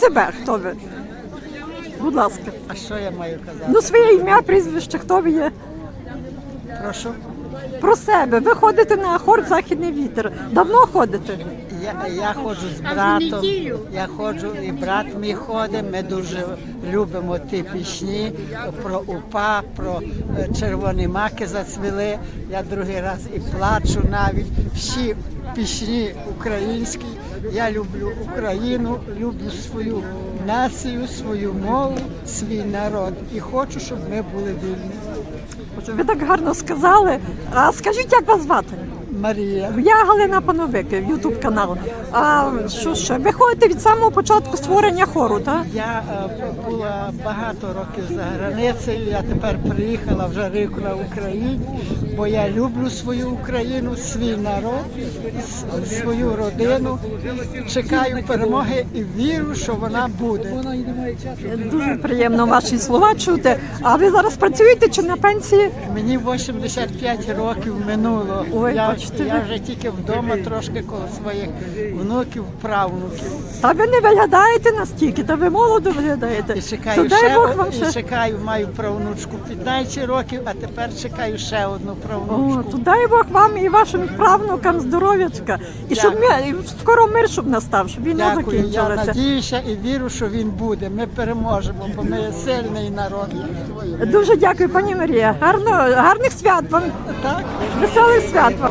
себе, хто ви? Будь ласка. А що я маю казати? Ну, своє ім'я, прізвище, хто ви є? Прошу. Про себе. Ви ходите на хор Західний вітер. Давно ходите? Я, я ходжу з братом. Я ходжу, і брат мій ходить. Ми дуже любимо ті пісні про упа, про е, червоні маки зацвіли. Я другий раз і плачу навіть. Всі пісні українські. Я люблю Україну, люблю свою націю, свою мову, свій народ. І хочу, щоб ми були вільні. Ви так гарно сказали. А скажіть, як вас звати? Марія. Я Галина Пановик, Ютуб канал. А що ще? Ви ходите від самого початку створення хору, так? Я е, була багато років за границею. Я тепер приїхала вже рік на Україні, бо я люблю свою Україну, свій народ, свою родину. Чекаю перемоги і вірю, що вона буде. Дуже приємно ваші слова чути. А ви зараз працюєте чи на пенсії? Мені 85 років минуло. Ой, я, бачите я вже тільки вдома трошки коло своїх внуків, правнуків. Та ви не виглядаєте настільки, та ви молодо виглядаєте. І чекаю То ще, Бог вам і ще. чекаю, маю правнучку 15 років, а тепер чекаю ще одну О, правнучку. то дай Бог вам і вашим правнукам здоров'ячка. І щоб ми, і скоро мир щоб настав, щоб війна Дякую, я закінчилася. надіюся і вірю, що він буде. Ми переможемо, бо ми є сильний народ. Дуже дякую, пані Марія. Гарно, гарних свят вам, Так? веселих свят вам.